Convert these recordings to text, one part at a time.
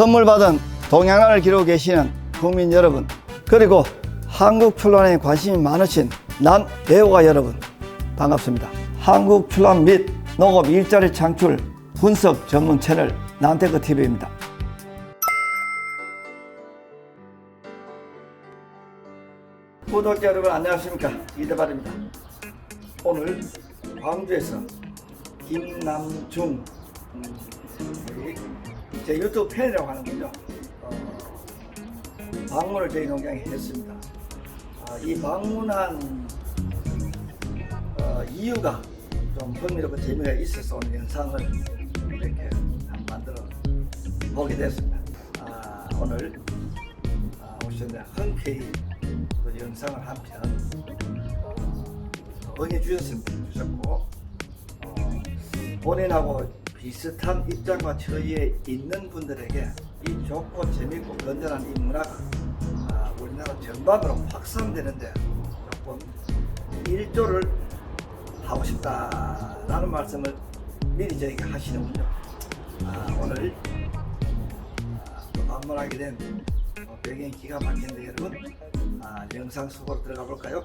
선물 받은 동양화를 기르고 계시는 국민 여러분 그리고 한국 출란에 관심이 많으신 난 애호가 여러분 반갑습니다. 한국 출란 및 농업 일자리 창출 분석 전문 채널 난테크 TV입니다. 구독자 여러분 안녕하십니까 이대발입니다. 오늘 광주에서 김남중 우리 제 유튜브 팬이라고 하는군요. 어, 방문을 저희 농장에 했습니다. 아, 이 방문한 어, 이유가 좀 흥미롭고 재미가 있어서 오늘 영상을 이렇게 만들어 보게 됐습니다. 아, 오늘 아, 오셨는데 흔쾌히 또 영상을 한편 어, 응해 주셨습니다. 주셨고 어, 본인하고 비슷한 입장과 처지에 있는 분들에게 이 좋고 재밌고 건전한 이 문화가 아, 우리나라 전반으로 확산되는데 조금 일조를 하고 싶다라는 말씀을 미리 저에게 하시는군요. 아, 오늘 아, 또 방문하게 된 어, 배경이 기가 막힌데 여러분 아, 영상 속으로 들어가 볼까요?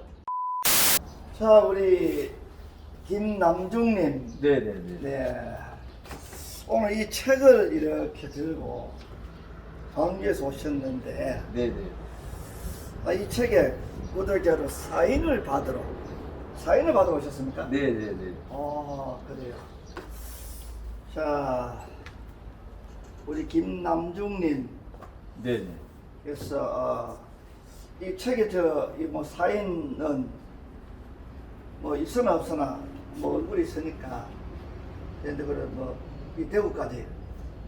자 우리 김남중님 네네네. 네. 오늘 이 책을 이렇게 들고 광주에서 오셨는데 네네. 아, 이 책에 구독자로 사인을 받으러 사인을 받으러 오셨습니까? 네네네. 아 그래요. 자 우리 김남중님 네네. 그래서 어, 이 책에 저이뭐 사인은 뭐 있으나 없으나 뭐 얼굴이 있으니까 근데 그래 뭐 이 대구까지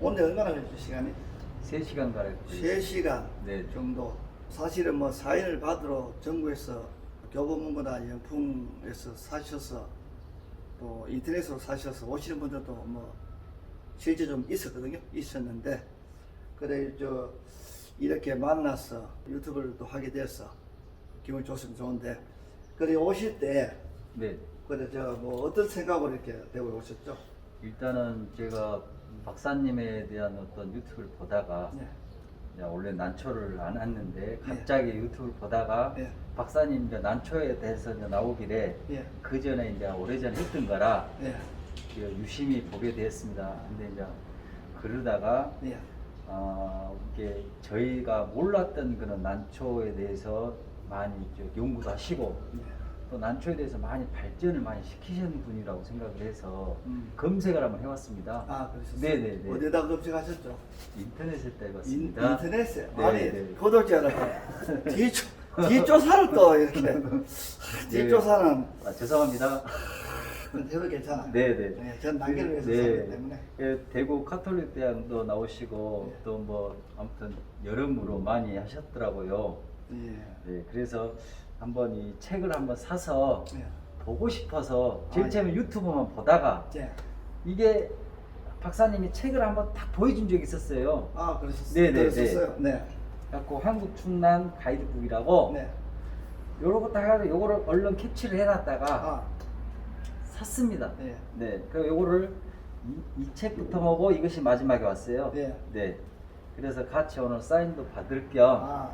오는데 얼마나 걸렸죠 시간이? 3시간 가량. 3시간 네. 정도 사실은 뭐 사인을 받으러 전국에서 교보문고나 영풍에서 사셔서 또 인터넷으로 사셔서 오시는 분들도 뭐 실제 좀 있었거든요 있었는데 그래 저 이렇게 만나서 유튜브를 또 하게 돼서 기분 좋으면 좋은데 그래 오실 때 네. 그래 저 뭐 어떤 생각으로 이렇게 대구에 오셨죠? 일단은 제가 박사님에 대한 어떤 유튜브를 보다가 네. 야, 원래 난초를 안 했는데 갑자기 유튜브를 보다가 네. 박사님 이제 난초에 대해서 이제 나오길래 예. 그 전에 이제 오래전에 했던 거라 예. 그 유심히 보게 되었습니다. 근데 이제 그러다가 예. 어, 이게 저희가 몰랐던 그런 난초에 대해서 많이 이제 연구도 하시고 예. 또 난초에 대해서 많이 발전을 많이 시키시는 분이라고 생각을 해서 음. 검색을 한번 해왔습니다. 아 그러셨어요? 네네네. 어디다 검색하셨죠? 인터넷에 인, 떼봤습니다. 인 터넷에 네, 아니 네. 구독자 여러분 뒤조 뒷조사를 또 이렇게 뒷조사는 아, 죄송합니다. 해도 괜찮아요. 네네. 네, 전 단계를 위해서 네. 살기 때문에 예, 대구 카톨릭 대학도 나오시고 네. 또 뭐 아무튼 여러모로 많이 하셨더라고요. 예. 네, 그래서 한번 이 책을 한번 사서 예. 보고 싶어서 제일 아, 처음에 예. 유튜브만 보다가 예. 이게 박사님이 책을 한번 다 보여준 적이 있었어요. 아 그러셨어요. 네, 네, 그러셨어요. 네. 갖고 한국 충남 가이드북이라고 네. 요러고 딱 해서 요거를 얼른 캡처를 해놨다가 아. 샀습니다. 네. 네, 그 요거를 이, 이 책부터 보고 이것이 마지막에 왔어요. 네. 네. 그래서 같이 오늘 사인도 받을 겸 아.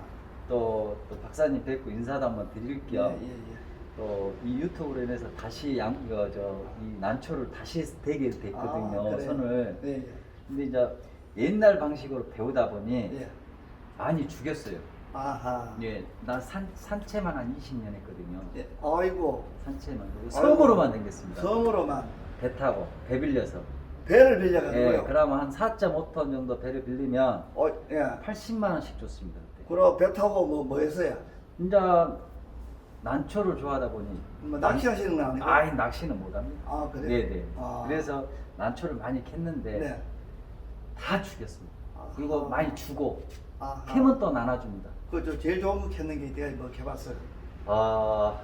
또, 또 박사님 뵙고 인사도 한번 드릴 예, 겸 예, 예. 또 이 유튜브로 인해서 다시 양, 이거 저, 이 난초를 다시 되게 됐거든요, 아, 그래요? 손을. 예, 예. 근데 이제 옛날 방식으로 배우다 보니 예. 많이 죽였어요. 아하. 예, 나 산, 산채만 한 20년 했거든요. 예. 아이고 산채만. 그리고 섬으로만 댕겼습니다. 섬으로만 배 타고, 배 빌려서. 배를 예, 빌려가지고요. 그러면 한 4.5톤 정도 배를 빌리면 어, 예. 80만 원씩 줬습니다. 그럼 배 타고 뭐 뭐 했어요? 이제 난초를 좋아하다 보니 뭐 낚시하시는 건 아니고? 아이 낚시는 못합니다. 아, 그래요? 네네. 아. 그래서 난초를 많이 캤는데 네. 다 죽였습니다. 아하. 그리고 많이 주고 아하. 캠은 또 나눠줍니다. 그저 제일 좋은 거 캐는 게 내가 뭐 캐봤어요. 아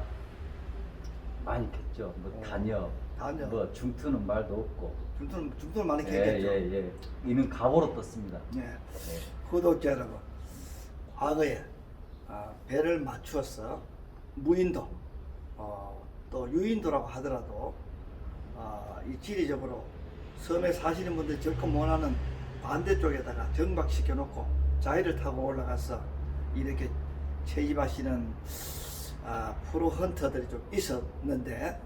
많이 캤죠. 뭐 어, 단엽, 단엽. 뭐 중투는 말도 없고. 중투는 중투는 많이 캐겠죠. 예예예. 예, 예. 이는 갑으로 떴습니다. 네. 네. 구독자 여러분, 과거에 아, 배를 맞추어서 무인도, 어, 또 유인도라고 하더라도 아, 이 지리적으로 섬에 사시는 분들이 절코 원하는 반대쪽에다가 정박시켜 놓고 자위를 타고 올라가서 이렇게 채집하시는 아, 프로 헌터들이 좀 있었는데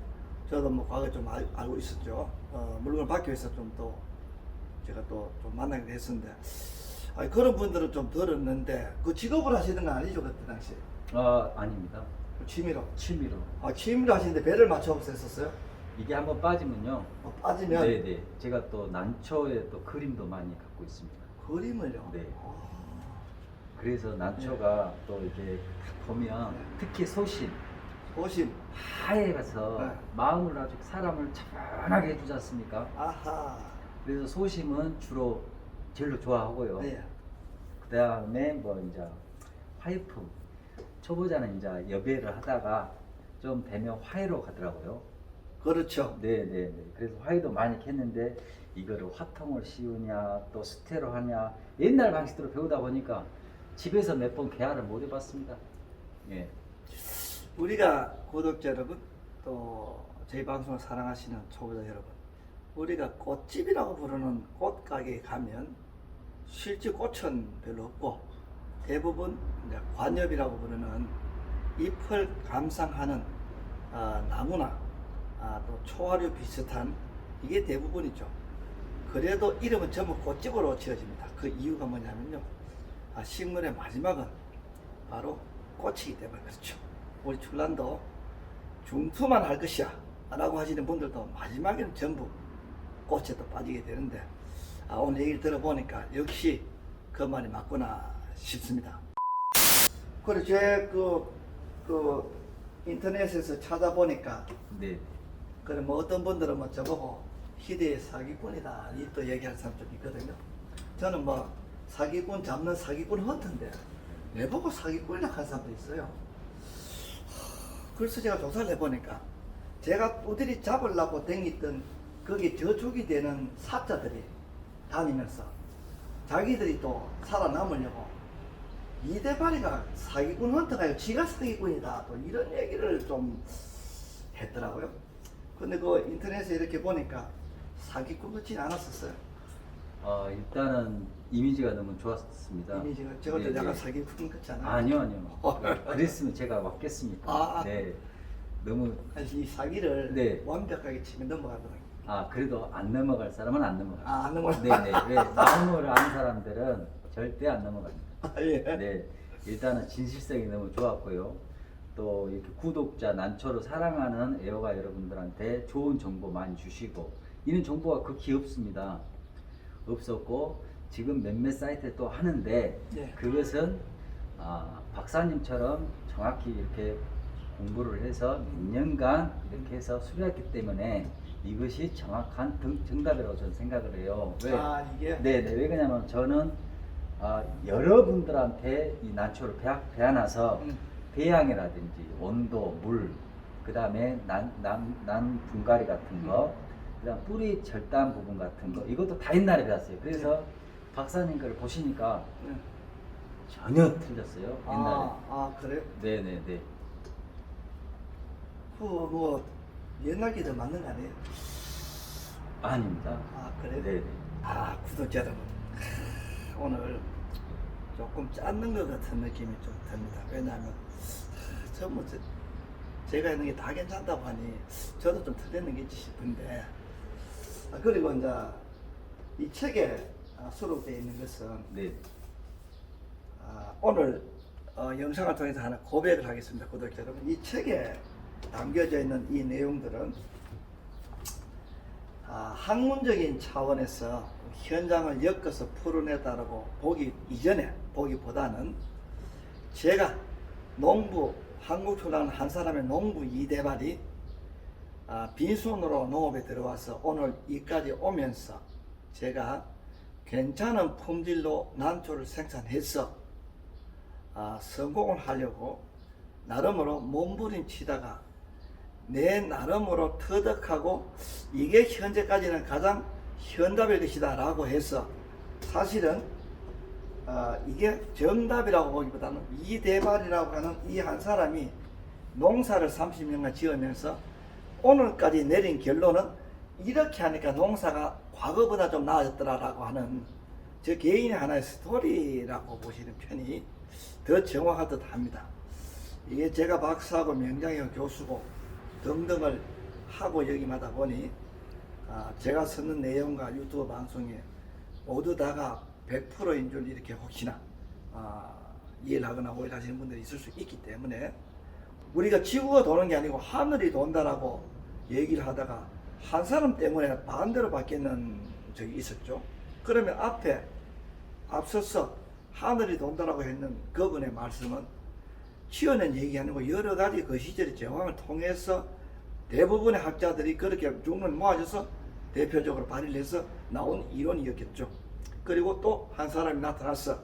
저도 뭐 과거에 좀 알, 알고 있었죠. 어, 물건 받기 위해서 좀 또 제가 또 좀 만나게 됐었는데 아, 그런 분들은 좀 들었는데 그 직업을 하시는 건 아니죠 그때 당시 아 아닙니다. 취미로 취미로. 아 취미로 하시는데 배를 맞춰서 했었어요? 이게 한번 빠지면요. 어, 빠지면 네네. 제가 또 난초에 또 그림도 많이 갖고 있습니다. 그림을요? 네. 아, 그래서 난초가 또 이렇게 딱 보면 네. 특히 소심 소심 하얘가서 네. 마음을 아주 사람을 차분하게 해주지 않습니까? 아하 그래서 소심은 주로 제일로 좋아하고요. 네. 그 다음에 뭐 이제 화이프 초보자는 이제 여배를 하다가 좀 되면 화해로 가더라고요. 그렇죠 네 네 네. 그래서 화해도 많이 했는데 이거를 화통을 씌우냐 또 스테로 하냐 옛날 방식대로 배우다 보니까 집에서 몇 번 개화를 못 해봤습니다. 예. 우리가 구독자 여러분 또 저희 방송을 사랑하시는 초보자 여러분 우리가 꽃집이라고 부르는 꽃가게에 가면 실제 꽃은 별로 없고 대부분 이제 관엽이라고 부르는 잎을 감상하는 아, 나무나 아, 또 초화류 비슷한 이게 대부분이죠. 그래도 이름은 전부 꽃집으로 지어집니다. 그 이유가 뭐냐면요. 아, 식물의 마지막은 바로 꽃이기 때문에 그렇죠. 우리 출란도 중투만 할 것이야 라고 하시는 분들도 마지막에는 전부 꽃에 또 빠지게 되는데 아, 오늘 얘기를 들어보니까 역시 그 말이 맞구나 싶습니다. 그래 제그 그 인터넷에서 찾아보니까 네. 그래 뭐 어떤 분들은 뭐 저보고 희대의 사기꾼이다 이 또 얘기하는 사람 좀 있거든요. 저는 뭐 사기꾼 잡는 사기꾼 헌트인데 내 보고 사기꾼이라 하는 사람도 있어요. 그래서 제가 조사를 해보니까 제가 우들이 잡으려고 댕겼던 거기 저촉이 되는 사자들이 다니면서 자기들이 또 살아남으려고 이대발이가 사기꾼 헌터가 아니고 지가 사기꾼이다 또 이런 얘기를 좀 했더라고요. 근데 그 인터넷에 이렇게 보니까 사기꾼 같진 않았었어요. 어, 일단은 이미지가 너무 좋았습니다. 이미지가 때 네, 약간 네. 사기꾼 같지 않아요? 아니요 아니요. 그랬으면 제가 왔겠습니까? 아. 네. 너무 사실 이 사기를 네. 완벽하게 치면 넘어가거든요. 아 그래도 안 넘어갈 사람은 안 넘어가요. 아, 안 넘어가. 네네. 왜 마음을 아는 사람들은 절대 안 넘어갑니다. 아, 예. 네. 일단은 진실성이 너무 좋았고요. 또 이렇게 구독자 난초를 사랑하는 애호가 여러분들한테 좋은 정보 많이 주시고 이런 정보가 극히 없습니다. 없었고 지금 몇몇 사이트에 또 하는데 네. 그것은 아, 박사님처럼 정확히 이렇게 공부를 해서 몇 년간 이렇게 해서 수료했기 때문에 이것이 정확한 등- 정답이라고 저는 생각을 해요. 왜? 아 이게 네네. 왜 그러냐면 저는 아, 여러분들한테 이 난초를 배아, 배아나서 음. 배양이라든지 온도, 물, 그 다음에 난, 난, 난 분갈이 같은 거, 그 다음 뿌리 절단 부분 같은 거, 이것도 다 옛날에 배웠어요. 그래서 박사님 거를 보시니까 네. 전혀 틀렸어요. 옛날에. 아, 아 그래요? 네네네. 그 뭐 옛날 기들 맞는 거 아니에요? 아닙니다. 아 그래요? 네네. 아 구독자 여러분 오늘 조금 짰는 것 같은 느낌이 좀 듭니다. 왜냐하면 전부 저- 제가 있는 게 다 괜찮다고 하니 저도 좀 틀렸는 게 있지 싶은데 아, 그리고 이제 이 책에 아, 수록되어 있는 것은 네. 아, 오늘 어, 영상을 통해서 하나 고백을 하겠습니다, 구독자 여러분. 이 책에 담겨져 있는 이 내용들은 아, 학문적인 차원에서 현장을 엮어서 풀어내다라고 보기 이전에 보기보다는 제가 농부 한국 출신 한 사람의 농부 이대발이 아, 빈손으로 농업에 들어와서 오늘 이까지 오면서 제가 괜찮은 품질로 난초를 생산해서 아, 성공을 하려고 나름으로 몸부림치다가 내 나름으로 터득하고 이게 현재까지는 가장 현답일 것이다 라고 해서 사실은 아, 이게 정답이라고 보기보다는 이대발이라고 하는 이 한 사람이 농사를 30년간 지으면서 오늘까지 내린 결론은 이렇게 하니까 농사가 과거보다 좀 나아졌더라라고 하는 제 개인의 하나의 스토리라고 보시는 편이 더 정확한 듯 합니다. 이게 제가 박사고 명장이고 교수고 등등을 하고 여기마다 보니 아, 제가 쓰는 내용과 유튜브 방송에 모두 다가 100%인 줄 이렇게 혹시나 아, 이해를 하거나 오해를 하시는 분들이 있을 수 있기 때문에 우리가 지구가 도는 게 아니고 하늘이 돈다라고 얘기를 하다가 한 사람 때문에 반대로 바뀌는 적이 있었죠. 그러면 앞에 앞서서 하늘이 돈다라고 했는 그분의 말씀은 치어낸 얘기 아니고 여러 가지 그 시절의 정황을 통해서 대부분의 학자들이 그렇게 중을 모아져서 대표적으로 발의를 해서 나온 이론이었겠죠. 그리고 또 한 사람이 나타나서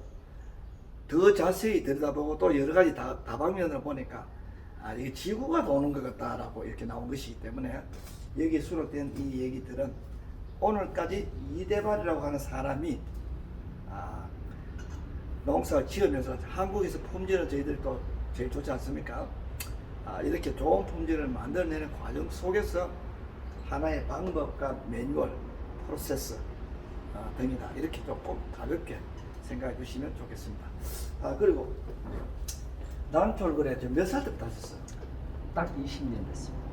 더 자세히 들여다보고 또 여러 가지 다, 다방면으로 보니까 아, 이게 지구가 도는 것 같다라고 이렇게 나온 것이기 때문에 여기에 수록된 이 얘기들은 오늘까지 이대발이라고 하는 사람이 아, 농사를 지으면서 한국에서 품질은 저희들이 또 제일 좋지 않습니까? 아, 이렇게 좋은 품질을 만들어내는 과정 속에서 하나의 방법과 매뉴얼, 프로세스 아, 등이다. 이렇게 조금 가볍게 생각해 주시면 좋겠습니다. 아, 그리고 난초를 그래 몇살 때부터 하셨어요? 딱 20년 됐습니다.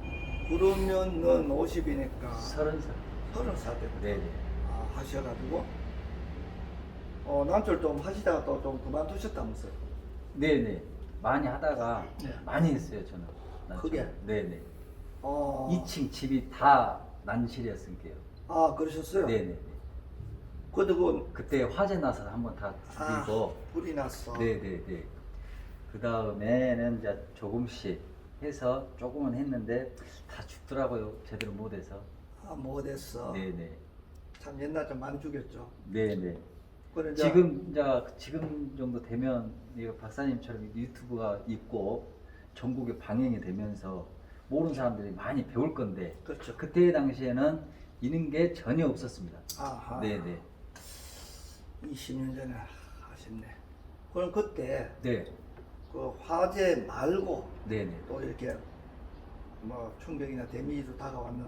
그러면은 50이니까 30살. 30살 때부터 네네. 아, 하셔가지고 어, 난초를 좀 하시다가 또 좀 그만두셨다면서요? 네네. 많이 하다가 네. 많이 했어요 저는. 난초를. 그게? 네네. 어, 2층 집이 다 난실이었으니까요. 아 그러셨어요? 네네. 근데 그 그때 화재 나서 한번 다 아, 죽이고. 불이 났어. 네네네. 그 다음에는 이제 조금씩 해서 조금은 했는데 다 죽더라고요. 제대로 못해서. 아, 못했어. 네네. 참 옛날 좀 많이 죽였죠. 네네. 그래, 이제 지금 이제 지금 정도 되면 이 박사님처럼 유튜브가 있고 전국에 방영이 되면서 모르는 사람들이 많이 배울 건데 그렇죠. 그때 당시에는 이런 게 전혀 없었습니다. 아하. 네네. 20년 전에 하셨네. 그럼 그때 네. 그 화재 말고 네네. 또 이렇게 뭐 충격이나 데미지로 다가왔는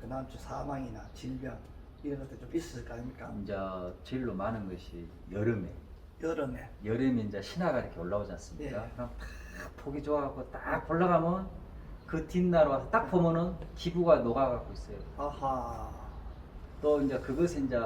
그 난초 사망이나 질병 이런 것들 좀 있었을 거 아닙니까? 이제 제일로 많은 것이 여름에 여름에 여름에 이제 신화가 이렇게 올라오지 않습니까? 예. 그럼 딱 보기 좋아갖고 딱 올라가면 그 뒷날 와서 딱 보면은 기부가 녹아갖고 있어요. 아하 또 이제 그것에 이제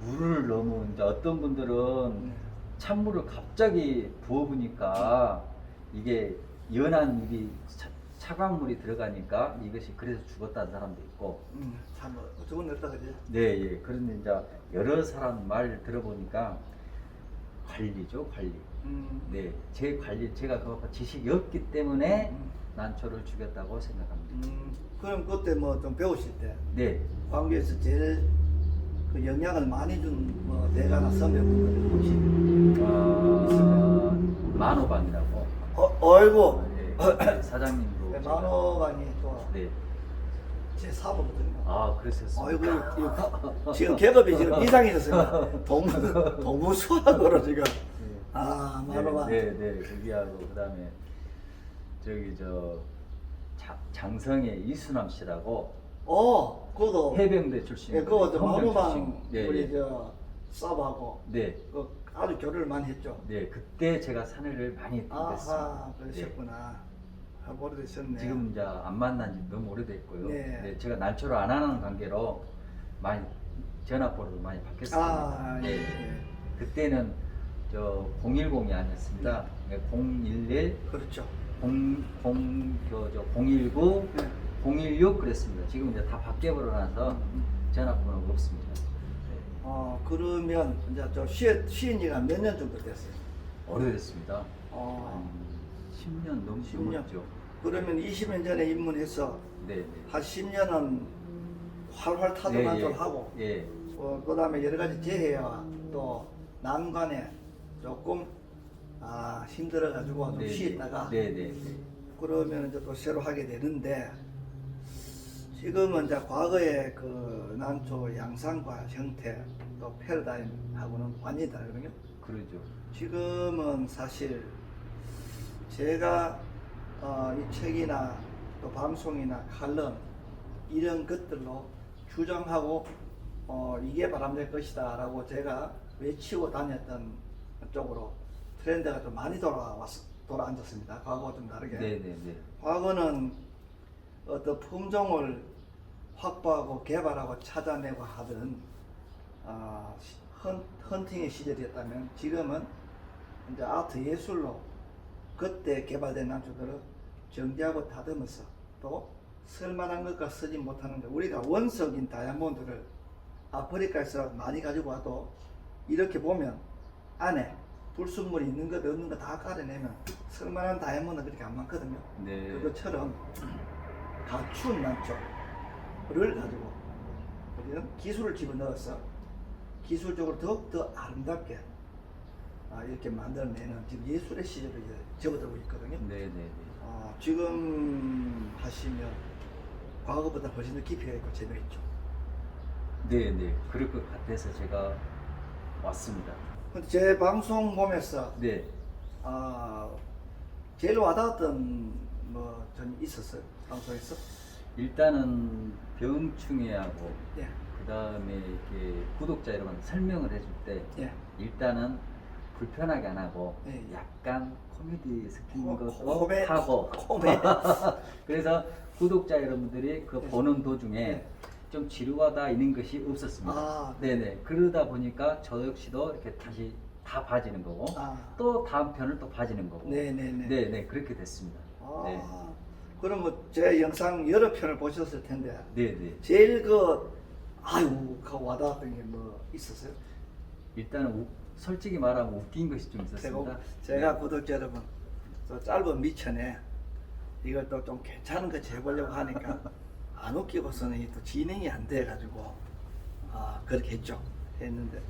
물을 너무 이제 어떤 분들은 네. 찬물을 갑자기 부어보니까 이게 연한 차, 차가운 물이 들어가니까 이것이 그래서 죽었다는 사람도 있고 음, 참 어쩌고 냈다 그지? 네, 예. 그런데 이제 여러 사람 말 들어보니까 관리죠, 관리. 음, 네, 제 관리, 제가 그 지식이 없기 때문에 음, 난초를 죽였다고 생각합니다. 음, 그럼 그때 뭐 좀 배우실 때 네, 광주에서 제일 그 영향을 많이 준뭐 대가나 선배분들 혹시 어, 만호방이라고. 어, 어이구 네, 제가- 만호방이 또 네. 제 사부거든요. 아. 어이구 이거 지금 계급이 지금 이상해졌어요. 동무 동무 수학으로 지금 아 만호방 네, 네, 네. 거기하고 그다음에 저기 저 자- 장성의 이수남 씨라고 어 그것도 해병대 출신. 예 그거 저 출신. 네, 우리 예. 저 서브하고 네. 그 아주 교류를 많이 했죠. 네, 그때 제가 산을 많이 됐습니다. 아하 그러셨구나. 아, 오래되셨네. 지금 이제 안 만난 지 너무 오래됐고요. 네. 네. 제가 난초를 안 하는 관계로 많이 전화번호도 많이 바뀌었습니다. 아 예. 네. 예. 그때는 저 010이 아니었습니다. 네, 011, 그렇죠. 0, 0, 저, 저 019, 네. 016 그랬습니다. 지금 이제 다 바뀌어버려서 음. 전화번호가 없습니다. 어 그러면 이제 저 쉬, 쉬인 지가 몇 년 정도 됐어요? 오래됐습니다. 어 한 10년 넘, 10 년. 넘었죠. 그러면 20년 전에 입문해서 네, 네. 한 10년은 활활 타도만 좀 하고 예. 어, 그 다음에 여러 가지 재해와 또 난관에 조금 아, 힘들어가지고 좀 네, 쉬었다가 네, 네, 네. 그러면 이제 또 새로 하게 되는데 지금은 이제 과거의 그 난초 양상과 형태 또 패러다임하고는 완전히 다르거든요. 그러죠. 지금은 사실 제가 어, 이 책이나 또 방송이나 칼럼 이런 것들로 주장하고 어, 이게 바람될 것이다 라고 제가 외치고 다녔던 쪽으로 트렌드가 좀 많이 돌아왔 돌아앉았습니다. 과거와 좀 다르게. 네네네. 과거는 어떤 품종을 확보하고 개발하고 찾아내고 하던 아, 시- 헌, 헌팅의 시절이었다면 지금은 이제 아트 예술로 그때 개발된 난초들을 정제하고 다듬어서 또 쓸만한 것과 쓰지 못하는 것 우리가 원석인 다이아몬드를 아프리카에서 많이 가지고 와도 이렇게 보면 안에 불순물이 있는 것 없는 거 다 깔아내면 쓸만한 다이아몬드는 그렇게 안 많거든요. 네. 그것처럼 갖춘 난초를 가지고 우리는 기술을 집어넣어서 기술적으로 더욱더 아름답게 아, 이렇게 만들어내는 지금 예술의 시절을 이제 접어들고 있거든요. 네네네. 아, 지금 하시면 과거보다 훨씬 더 깊이가 있고 재미있죠. 네네. 그럴 것 같아서 제가 왔습니다. 근데 제 방송 보면서 네. 아, 제일 와닿았던 뭐 전 있었어요 방송에서. 일단은 병충해하고 예, 그 다음에 이렇게 구독자 여러분 설명을 해줄 때 예. 일단은 불편하게 안 하고 네. 약간 코미디 섞인 코- 것도 코메- 하고 코메. 그래서 구독자 여러분들이 그 네. 보는 도중에 네. 좀 지루하다 있는 것이 없었습니다. 아. 네네 그러다 보니까 저 역시도 이렇게 다시 다 봐지는 거고 아. 또 다음 편을 또 봐지는 거고 네네네. 네네 그렇게 됐습니다. 아, 네. 그럼 뭐제 영상 여러 편을 보셨을 텐데 네네 제일 그 아유 그 와닿았던 게 뭐 있었어요? 일단은 우- 솔직히 말하면 웃긴 것이 좀 제가, 있었습니다. 제가 네. 구독자 여러분 또 짧은 미천에 이걸 또 좀 괜찮은 거 재보려고 하니까 안 웃기고서는 또 진행이 안 돼가지고 아 그렇게 했죠 했는데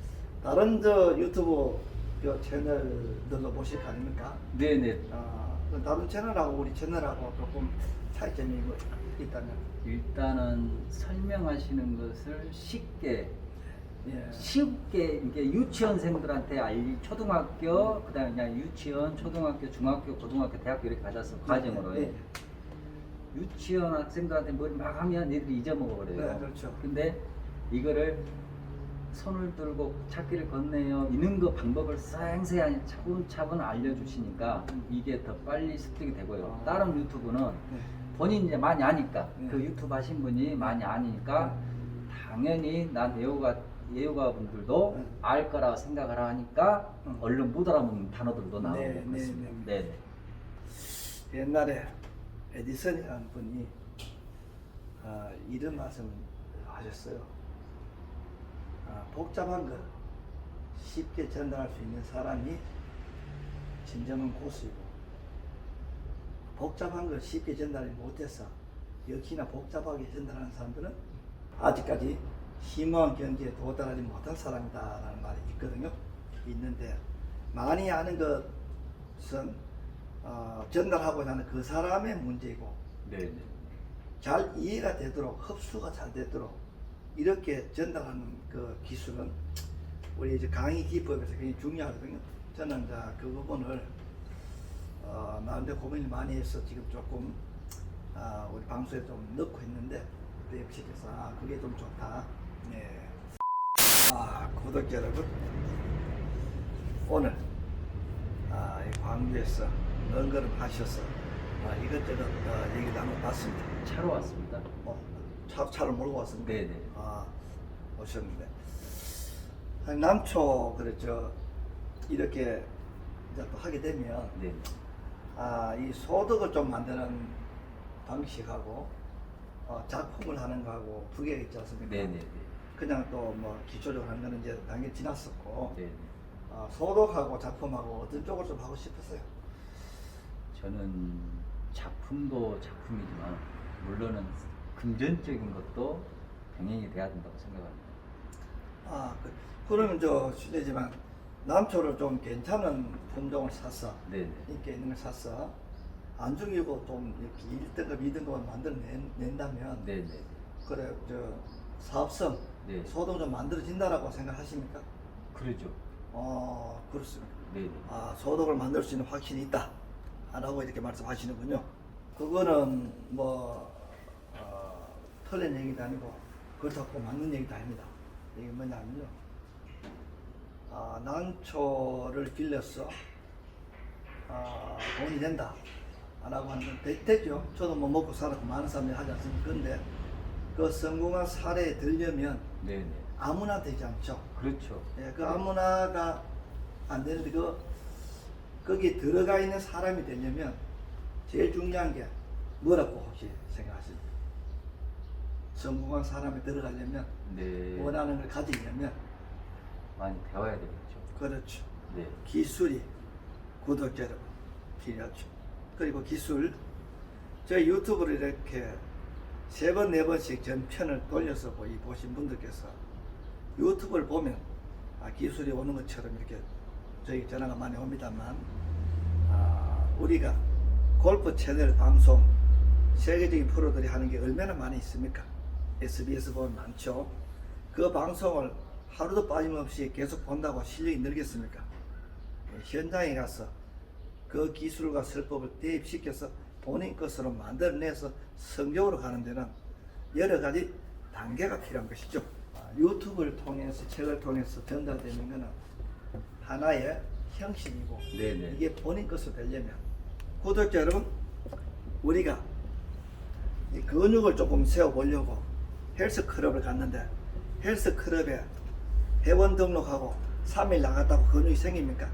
다른 저 유튜브 요 채널들로 보실 거 아닙니까? 네네 아, 그 다른 채널하고 우리 채널하고 조금 차이점이 뭐 있다면 일단은 설명하시는 것을 쉽게 예. 쉽게 이게 유치원생들한테 알리 초등학교 그다음에 그냥 유치원 초등학교 중학교 고등학교 대학교 이렇게 가져서 과정으로 네, 유치원 학생들한테 뭘 막 하면 얘들이 잊어먹어 버려요. 네, 그렇죠. 근데 이거를 손을 들고 찾기를 건네요. 이런 거 방법을 상세하게 차분차분 알려주시니까 음. 이게 더 빨리 습득이 되고요. 아. 다른 유튜브는 네. 본인 이제 많이 아니까 네. 그 유튜브 하신 분이 많이 아니까 당연히 난 애호가 애호가 분들도 네. 알 거라 생각을 하니까 음. 얼른 못 알아먹는 단어들도 나오고 네, 그렇습니다. 네, 네, 네. 옛날에 에디슨이라는 분이 아, 이런 말씀 하셨어요. 아, 복잡한 걸 쉽게 전달할 수 있는 사람이 진정한 고수이고 복잡한 걸 쉽게 전달을 못해서 역시나 복잡하게 전달하는 사람들은 아직까지 희망 경지에 도달하지 못한 사람이다라는 말이 있거든요. 있는데 많이 아는 것은 어, 전달하고자 하는 그 사람의 문제이고 네, 네. 잘 이해가 되도록 흡수가 잘 되도록 이렇게 전달하는 그 기술은 우리 이제 강의 기법에서 굉장히 중요하거든요. 저는 이제 그 부분을 어, 나름대로 고민을 많이 해서 지금 조금 아, 우리 방송에 좀 넣고 있는데 대입시켜서 아, 그게 좀 좋다. 네. 아, 구독자 여러분 오늘 아, 이 광주에서 런거름 하셔서 아, 이것저것 어, 얘기 나눠봤습니다. 차로 왔습니다. 어, 차, 차를 몰고 왔습니다. 네네. 아, 오셨는데. 아니, 남초, 그랬죠. 이렇게 이제 또 하게 되면, 네. 아, 이 소득을 좀 만드는 방식하고, 어, 작품을 하는 거하고 두 개가 있지 않습니까? 네, 네, 그냥 또 뭐 기초적으로 하는 거는 이제 당연히 지났었고, 네. 네. 어, 소득하고 작품하고 어떤 쪽을 좀 하고 싶었어요. 저는 작품도 작품이지만 물론은 금전적인 것도 병행이 돼야 된다고 생각합니다. 아, 그, 그러면 저 실례지만, 남초를 좀 괜찮은 품종을 사서, 네, 네. 인기 있는 걸 샀어. 안 죽이고 좀 이렇게 1등급, 2등급을 만들어낸다면, 네, 네. 그래, 저, 사업성, 네. 소득 좀 만들어진다라고 생각하십니까? 그러죠. 어, 그렇습니다. 네, 네. 아, 소득을 만들 수 있는 확신이 있다. 라고 이렇게 말씀하시는군요. 그거는 뭐, 어, 틀린 얘기도 아니고, 그렇다고 맞는 얘기도 아닙니다. 이게 뭐냐면요. 아, 난초를 길러서 아, 돈이 된다. 라고 하는 건 되, 됐죠. 저도 뭐 먹고 살았고 많은 사람들이 하지 않습니까? 근데 그 성공한 사례에 들려면 네네. 아무나 되지 않죠. 그렇죠. 예, 그 아무나가 안 되는데 그 거기 들어가 있는 사람이 되려면 제일 중요한 게 뭐라고 혹시 생각하십니까? 성공한 사람이 들어가려면 네. 원하는 걸 가지려면 많이 배워야 되겠죠. 그렇죠. 네. 기술이 구독자 여러분 필요하죠. 그리고 기술 저희 유튜브를 이렇게 세 번 네 번씩 전편을 돌려서 보신 분들께서 유튜브를 보면 아, 기술이 오는 것처럼 이렇게 저희 전화가 많이 옵니다만 아, 우리가 골프 채널 방송 세계적인 프로들이 하는 게 얼마나 많이 있습니까? SBS 보면 많죠. 그 방송을 하루도 빠짐없이 계속 본다고 실력이 늘겠습니까? 예, 현장에 가서 그 기술과 설법을 대입시켜서 본인 것으로 만들어내서 성적으로 가는 데는 여러 가지 단계가 필요한 것이죠. 아, 유튜브를 통해서 책을 통해서 전달되는 것은 하나의 형식이고 네네. 이게 본인 것으로 되려면 구독자 여러분 우리가 이 근육을 조금 세워보려고 헬스 클럽을 갔는데 헬스 클럽에 회원 등록하고 3일 나갔다고 근육이 생깁니까?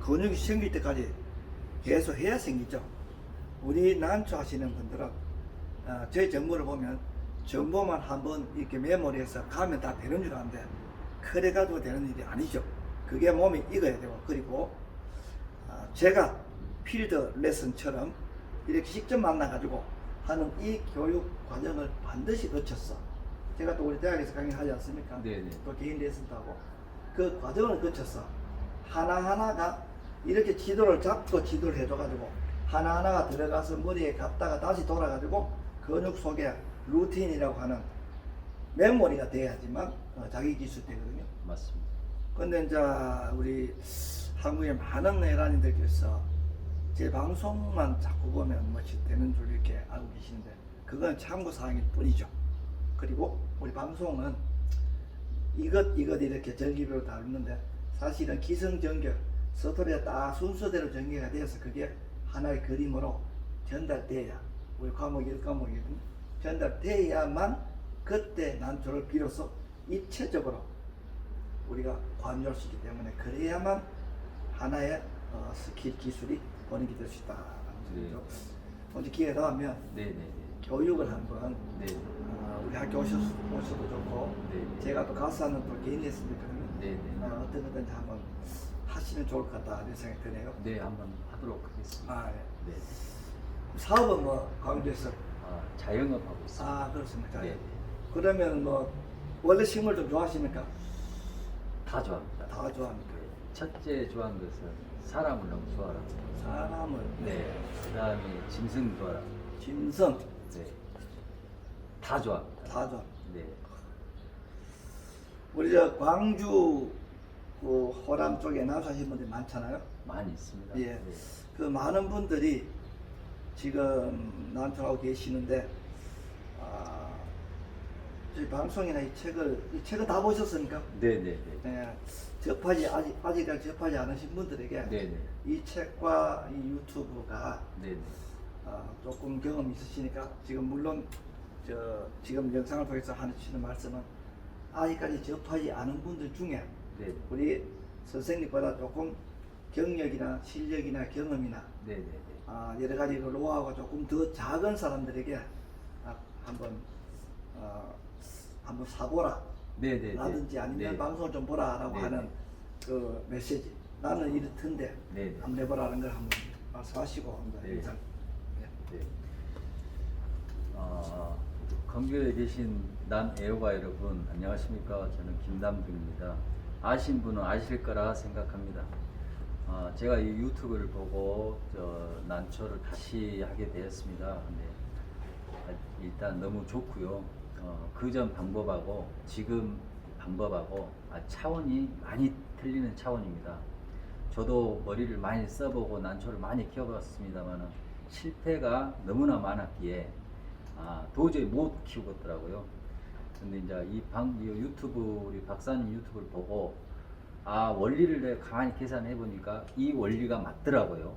근육이 생길 때까지 계속 해야 생기죠. 우리 난초 하시는 분들은 어, 저희 정보를 보면 정보만 한번 이렇게 메모리해서 가면 다 되는 줄 아는데 그래가지고 되는 일이 아니죠. 그게 몸이 익어야 되고 그리고 아, 제가 필드 레슨처럼 이렇게 직접 만나가지고 하는 이 교육 과정을 반드시 거쳤어. 제가 또 우리 대학에서 강의하지 않습니까? 네네. 또 개인 레슨도 하고 그 과정을 거쳐서 하나하나가 이렇게 지도를 잡고 지도를 해줘가지고 하나하나가 들어가서 머리에 갔다가 다시 돌아가지고 근육 속에 루틴이라고 하는 메모리가 돼야지만 어, 자기 기술 되거든요. 맞습니다. 근데 이제 우리 한국의 많은 애란이들께서 제 방송만 자꾸 보면 뭐지 되는 줄 이렇게 알고 계시는데 그건 참고 사항일 뿐이죠. 그리고 우리 방송은 이것 이것 이렇게 전기별로 다루는데 사실은 기성전결 서토리가 딱 순서대로 전개가 되어서 그게 하나의 그림으로 전달돼야 우리 과목 1과목이든 전달돼야만 그때 난초를 비로소 입체적으로 우리가 관여할 수 있기 때문에 그래야만 하나의 어, 스킬 기술이 번역이 될 수 있다라는 네. 거죠. 언제 기회가 나면 네네네. 교육을 한번 네. 어, 우리 학교 오셔서, 오셔도 좋고 네. 제가 또 가수 하는 또 개인 레슨도 있거든요. 네네. 어, 어떤 거든지 한번 하시면 좋을 것 같다 이런 생각이 드네요. 네, 한번 하도록 하겠습니다. 아, 예. 네. 사업은 뭐 광주에서 아, 자영업하고 있습니다. 아 그렇습니까? 네. 그러면 뭐 원래 식물 좀 좋아하십니까? 다 좋아합니다. 다 좋아합니까? 네. 첫째 좋아하는 것은 사람을 너무 좋아합니다. 사람을 네. 그다음에 짐승 좋아라. 짐승 네. 다 좋아합니다. 다 좋아. 네. 우리 저 광주 그 호남 쪽에 나사신 분들이 많잖아요. 많이 있습니다. 예. 네. 그 많은 분들이 지금 난초하고 계시는데 아, 저희 방송이나 이 책을 이 책은 다 보셨습니까? 네네네. 네, 접하지 아직 아직까지 접하지 않으신 분들에게 네네. 이 책과 이 유튜브가 네네. 아, 조금 경험 있으시니까 지금 물론 저 지금 영상을 통해서 하시는 말씀은 아직까지 접하지 않은 분들 중에 네. 우리 선생님보다 조금 경력이나 실력이나 경험이나 네 네 네. 아, 여러 가지 그 노하우가 조금 더 작은 사람들에게 아, 한번 어, 한번 사보라 네 네 네. 라든지 아니면 네. 방송을 좀 보라라고 네 네. 하는 그 메시지 나는 이렇던데 네 네. 한번 해보라는 걸 한번 말씀하시고 한번 네. 인상 네. 네. 어, 광주에 계신 남 애호가 여러분 안녕하십니까? 저는 김남중입니다. 아신 분은 아실 거라 생각합니다. 어, 제가 이 유튜브를 보고 저 난초를 다시 하게 되었습니다. 근데 아, 일단 너무 좋고요. 어, 그전 방법하고 지금 방법하고 아, 차원이 많이 틀리는 차원입니다. 저도 머리를 많이 써보고 난초를 많이 키워봤습니다만 실패가 너무나 많았기에 아, 도저히 못 키우겠더라고요. 근데 이제 이 방, 이 유튜브, 우리 박사님 유튜브를 보고 아 원리를 내가 가만히 계산해 보니까 이 원리가 맞더라고요.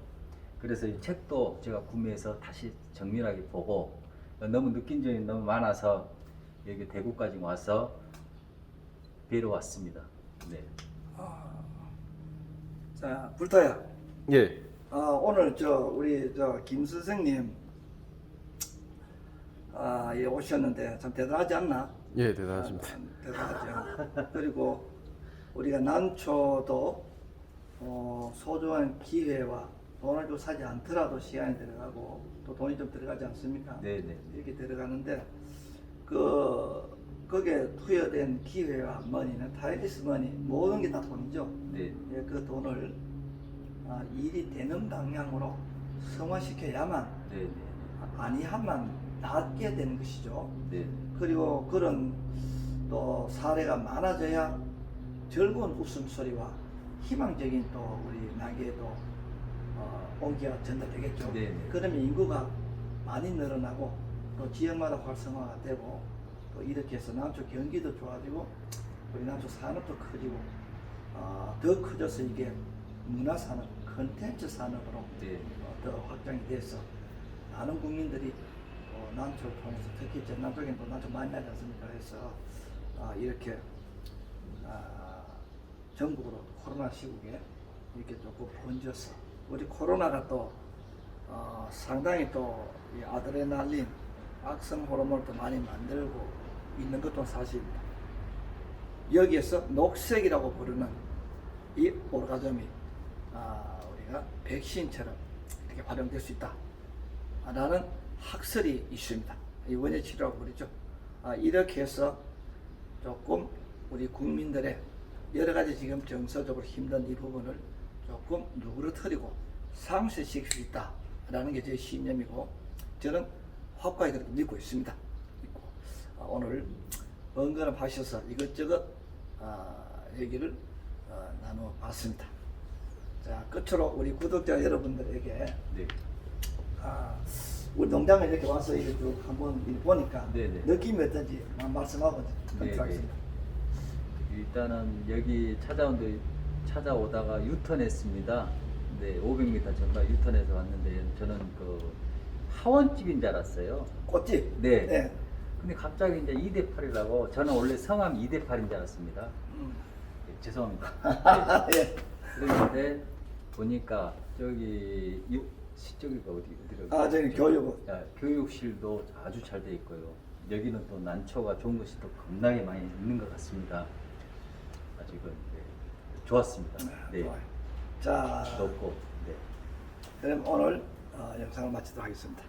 그래서 이 책도 제가 구매해서 다시 정밀하게 보고 너무 느낀 점이 너무 많아서 여기 대구까지 와서 뵈러 왔습니다. 네. 자, 불타야. 예. 아, 오늘 저 우리 저 김 선생님 아, 예, 오셨는데 참 대단하지 않나? 예, 대단하십니다. 아, 대단하죠. 그리고 우리가 난초도 어, 소중한 기회와 돈을 좀 사지 않더라도 시간이 들어가고 또 돈이 좀 들어가지 않습니까? 네네. 이렇게 들어가는데 그 거기에 투여된 기회와 머니는 타이리스 머니 모든 게 다 돈이죠. 네. 예, 그 돈을 아, 일이 되는 방향으로 성화시켜야만 네. 아니하면 낫게 되는 것이죠. 네. 그리고 그런 또 사례가 많아져야 즐거운 웃음소리와 희망적인 또 우리 나에게도 어, 온기가 전달되겠죠. 네, 네. 그러면 인구가 많이 늘어나고 또 지역마다 활성화가 되고 또 이렇게 해서 남쪽 경기도 좋아지고 우리 남쪽 산업도 커지고 어, 더 커져서 이게 문화산업, 컨텐츠 산업으로 네. 어, 더 확장이 돼서 많은 국민들이 어, 남쪽을 통해서 특히 전남쪽에는 또 남쪽 많이 나지 않습니까? 그래서 아, 이렇게 아, 전국으로 코로나 시국에 이렇게 조금 번져서 우리 코로나가 또 어, 상당히 또이 아드레날린, 악성 호르몬을 또 많이 만들고 있는 것도 사실입니다. 여기에서 녹색이라고 부르는 이 오르가즘이 아, 우리가 백신처럼 이렇게 활용될 수 있다. 아, 학설이 있습니다. 이 원예 치료라고 그러죠. 아, 이렇게 해서 조금 우리 국민들의 여러 가지 지금 정서적으로 힘든 이 부분을 조금 누그러뜨리고 상쇄시킬 수 있다라는 게 제 신념이고 저는 확고하게 그렇게 믿고 있습니다. 믿고 아, 오늘 언급하셔서 이것저것 아, 얘기를 어, 나눠봤습니다. 자 끝으로 우리 구독자 여러분들에게 네. 아, 우리 농장을 이렇게 와서 이렇게 쭉 한번 이렇게 보니까 네네. 느낌이 어떤지 마- 말씀하고 네네. 컨트하겠습니다. 일단은 여기 찾아온 찾아오다가 유턴했습니다. 네, 500m 전방 유턴해서 왔는데 저는 그 하원집인 줄 알았어요. 꽃집. 네. 네. 근데 갑자기 이제 2대 8이라고 저는 원래 성함 2대 8인 줄 알았습니다. 음. 네, 죄송합니다. 네. 예. 그런데 보니까 저기 유, 시적이가 어디 어디라고? 아, 저기 네. 교육원. 교육실도 아주 잘 돼 있고요. 여기는 또 난초가 좋은 것이 또 겁나게 많이 있는 것 같습니다. 아직은 네, 좋았습니다. 네. 네자 높고 네. 그럼 오늘 어, 영상을 마치도록 하겠습니다.